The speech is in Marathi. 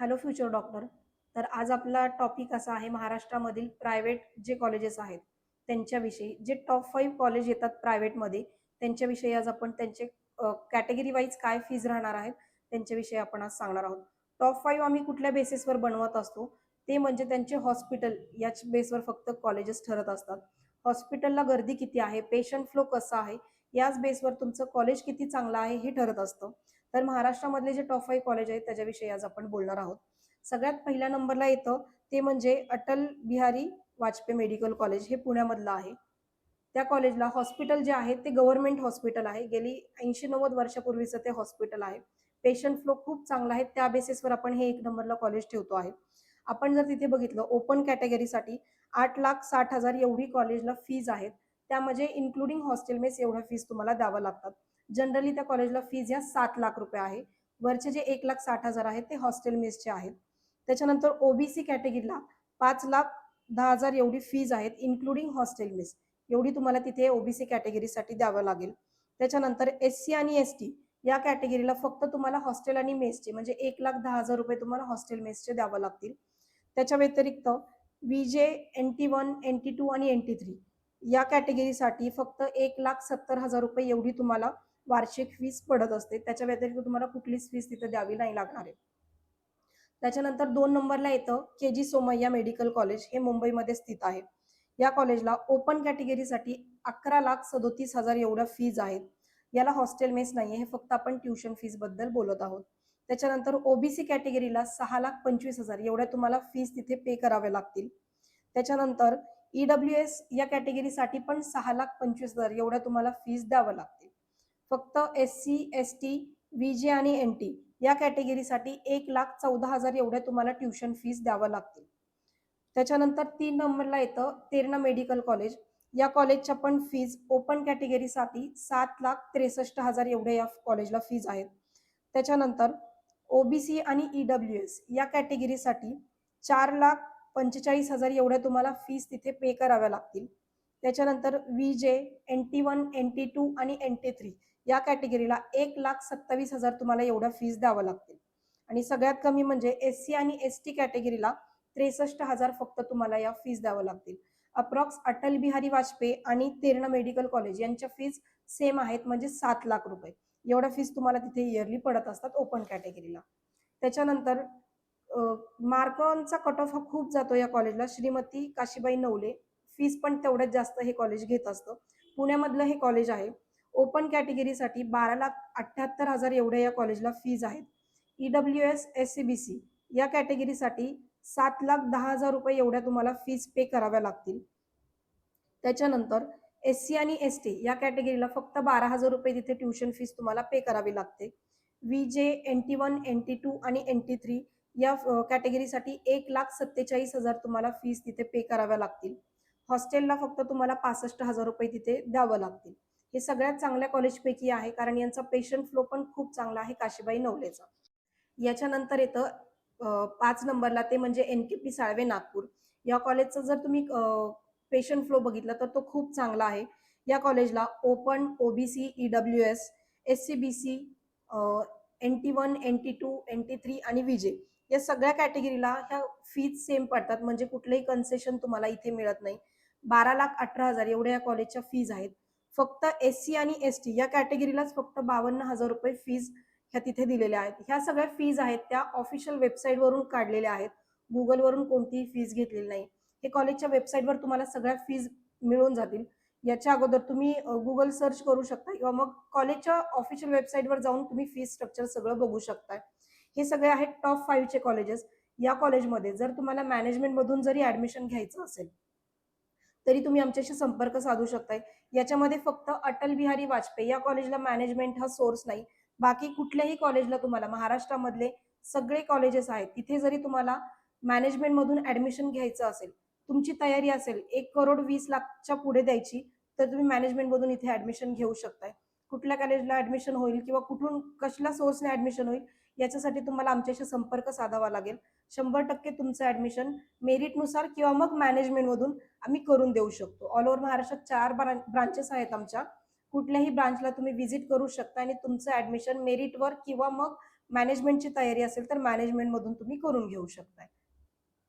हॅलो फ्युचर डॉक्टर तर आज आपला टॉपिक असा आहे महाराष्ट्रामधील प्रायव्हेट जे कॉलेजेस आहेत त्यांच्याविषयी. जे टॉप फाईव्ह कॉलेज येतात प्रायव्हेटमध्ये त्यांच्याविषयी आज आपण त्यांचे कॅटेगरी वाईज काय फीज राहणार आहेत त्यांच्याविषयी आपण आज सांगणार आहोत. टॉप फाईव्ह आम्ही कुठल्या बेसिसवर बनवत असतो ते म्हणजे त्यांचे हॉस्पिटल याच बेसवर फक्त कॉलेजेस ठरत असतात. हॉस्पिटलला गर्दी किती आहे पेशंट फ्लो कसा आहे याच बेसवर तुमचं कॉलेज किती चांगलं आहे हे ठरत असतं. तर महाराष्ट्रामधले जे टॉप फाईव्ह कॉलेज आहेत त्याच्याविषयी आज आपण बोलणार आहोत. सगळ्यात पहिल्या नंबरला येतं ते म्हणजे अटल बिहारी वाजपेयी मेडिकल कॉलेज हे पुण्यामधलं आहे. त्या कॉलेजला हॉस्पिटल जे आहे ते गव्हर्नमेंट हॉस्पिटल आहे. गेली ऐंशी नव्वद वर्षापूर्वीचं ते हॉस्पिटल आहे. पेशंट फ्लो खूप चांगला आहे. त्या बेसिसवर आपण हे एक नंबरला कॉलेज ठेवतो आहे. आपण जर तिथे बघितलं ओपन कॅटेगरीसाठी आठ लाख साठ हजार एवढी कॉलेजला फीज आहेत. त्यामध्ये इन्क्लुडिंग हॉस्टेल मेस एवढ्या फीज तुम्हाला द्यावं लागतात. जनरली त्या कॉलेजला फीज या सात लाख रुपये आहे वरचे जे एक लाख साठ हजार आहेत ते हॉस्टेल मेसचे आहेत. त्याच्यानंतर ओबीसी कॅटेगरीला पाच लाख दहा हजार एवढी फीज आहेत इन्क्लुडिंग हॉस्टेल मेस एवढी तुम्हाला तिथे ओबीसी कॅटेगरीसाठी द्यावं लागेल. त्याच्यानंतर एस सी आणि एस टी या कॅटेगरीला फक्त तुम्हाला हॉस्टेल आणि मेसचे म्हणजे एक लाख दहा हजार रुपये तुम्हाला हॉस्टेल मेसचे द्यावं लागतील. त्याच्या व्यतिरिक्त V J N T one N T two आणि एन टी थ्री या कॅटेगरीसाठी फक्त एक लाख सत्तर हजार रुपये एवढी तुम्हाला वार्षिक फीस पडत असते. त्याच्या व्यतिरिक्त तुम्हाला कुठलीच फीस तिथे द्यावी नाही लागणार आहे. त्याच्यानंतर दोन नंबरला येतं K J Somaiya medical college हे मुंबईमध्ये स्थित आहे. या कॉलेजला ओपन कॅटेगरीसाठी अकरा लाख सदोतीस हजार एवढ्या फीज आहेत. याला हॉस्टेल मेस नाहीये. हे फक्त आपण ट्युशन फीजबद्दल बोलत आहोत. त्याच्यानंतर ओबीसी कॅटेगरीला सहा लाख पंचवीस हजार एवढ्या तुम्हाला फीज तिथे पे कराव्या लागतील. त्याच्यानंतर ईडब्ल्यू एस या कॅटेगरीसाठी पण सहा लाख पंचवीस हजार एवढ्या तुम्हाला फीज द्यावं लागतील. फक्त S C S T V J आणि एन टी या कॅटेगरीसाठी एक लाख चौदा हजार एवढ्या तुम्हाला ट्युशन फीस द्यावं लागतील. त्याच्यानंतर तीन नंबरला येतं तेरणा मेडिकल कॉलेज. या कॉलेजच्या पण फीज ओपन कॅटेगरीसाठी सात लाख त्रेसष्ट हजार एवढ्या या कॉलेजला फीज आहेत. त्याच्यानंतर ओबीसी आणि ईडब्ल्यू एस या कॅटेगरीसाठी चार लाख पंचेचाळीस हजार एवढ्या तुम्हाला फीस तिथे पे कराव्या लागतील. त्याच्यानंतर V J N T one N T two आणि एन टी थ्री या कॅटेगरीला एक लाख सत्तावीस हजार तुम्हाला एवढ्या फीज द्यावं लागतील. आणि सगळ्यात कमी म्हणजे एस सी आणि एस टी कॅटेगरीला त्रेसष्ट हजार फक्त तुम्हाला या फीज द्यावं लागतील. अप्रॉक्स अटल बिहारी वाजपेयी आणि तेरणा मेडिकल कॉलेज यांच्या फीज सेम आहेत म्हणजे सात लाख रुपये. एवढ्या फीज तुम्हाला तिथे इयरली पडत असतात ओपन कॅटेगरीला. त्याच्यानंतर मार्कांचा कट ऑफ हा खूप जातो या कॉलेजला. श्रीमती काशीबाई नवले फीज पण तेवढ्याच जास्त हे कॉलेज घेत असतं. पुण्यामधलं हे कॉलेज आहे. ओपन कॅटेगरीसाठी बारा लाख अठ्ठ्याहत्तर हजार एवढ्या या कॉलेजला फीज आहेत. E W S S C B C या कॅटेगरीसाठी सात लाख दहा हजार रुपये एवढ्या तुम्हाला फीज पे कराव्या लागतील. त्याच्यानंतर एस सी आणि एस टी या कॅटेगरीला फक्त बारा हजार रुपये तिथे ट्युशन फीस तुम्हाला पे करावी लागते. V J N T one N T two आणि एन टी थ्री या कॅटेगरीसाठी एक लाख सत्तेचाळीस हजार तुम्हाला फीस तिथे पे कराव्या लागतील. हॉस्टेलला फक्त तुम्हाला पासष्ट हजार रुपये तिथे द्यावं लागतील. हे सगळ्यात चांगल्या कॉलेजपैकी आहे कारण यांचा पेशंट फ्लो पण खूप चांगला आहे काशीबाई नवलेचा. याच्यानंतर येतं पाच नंबरला ते म्हणजे N K P Salve Nagpur. या कॉलेजचा जर तुम्ही पेशंट फ्लो बघितला तर तो खूप चांगला आहे. या कॉलेजला open OBC E W S S C B C N T one N T two N T three आणि विजे या सगळ्या कॅटेगरीला ह्या फीज सेम पडतात. म्हणजे कुठलंही कन्सेशन तुम्हाला इथे मिळत नाही. बारा लाख अठरा हजार एवढ्या या कॉलेजच्या फीज आहेत. फक्त एस सी आणि एस टी या कॅटेगरीलाच फक्त बावन्न हजार रुपये फीज ह्या तिथे दिलेल्या आहेत. ह्या सगळ्या फीज आहेत त्या ऑफिशियल वेबसाईटवरून काढलेल्या आहेत. गुगलवरून कोणतीही फीज घेतलेली नाही. हे कॉलेजच्या वेबसाईटवर तुम्हाला सगळ्या फीज मिळून जातील. याच्या अगोदर तुम्ही गुगल सर्च करू शकता किंवा मग कॉलेजच्या ऑफिशियल वेबसाईटवर जाऊन तुम्ही फी स्ट्रक्चर सगळं बघू शकताय. हे सगळे आहेत टॉप फाईव्हचे कॉलेजेस या कॉलेजमध्ये जर तुम्हाला मॅनेजमेंटमधून जरी ऍडमिशन घ्यायचं असेल तरी तुम्ही आमच्याशी संपर्क साधू शकताय. याच्यामध्ये फक्त अटल बिहारी वाजपेयी या कॉलेजला मॅनेजमेंट हा सोर्स नाही. बाकी कुठल्याही कॉलेजला तुम्हाला महाराष्ट्रामधले सगळे कॉलेजेस आहेत तिथे जरी तुम्हाला मॅनेजमेंट मधून ऍडमिशन घ्यायचं असेल तुमची तयारी असेल एक करोड वीस लाखच्या पुढे द्यायची तर तुम्ही मॅनेजमेंट मधून इथे ऍडमिशन घेऊ शकताय. कुठल्या कॉलेजला ऍडमिशन होईल किंवा कुठून कसल्या सोर्सने ऍडमिशन होईल याच्यासाठी तुम्हाला आमच्याशी संपर्क साधावा लागेल. शंभर टक्के तुमचं ऍडमिशन मेरिटनुसार किंवा मग मॅनेजमेंटमधून आम्ही करून देऊ शकतो. ऑल ओव्हर महाराष्ट्रात चार ब्रांचेस आहेत आमच्या. कुठल्याही ब्रांचला तुम्ही व्हिजिट करू शकता आणि तुमचं ऍडमिशन मेरिटवर किंवा मग मॅनेजमेंटची तयारी असेल तर मॅनेजमेंटमधून तुम्ही करून घेऊ शकताय.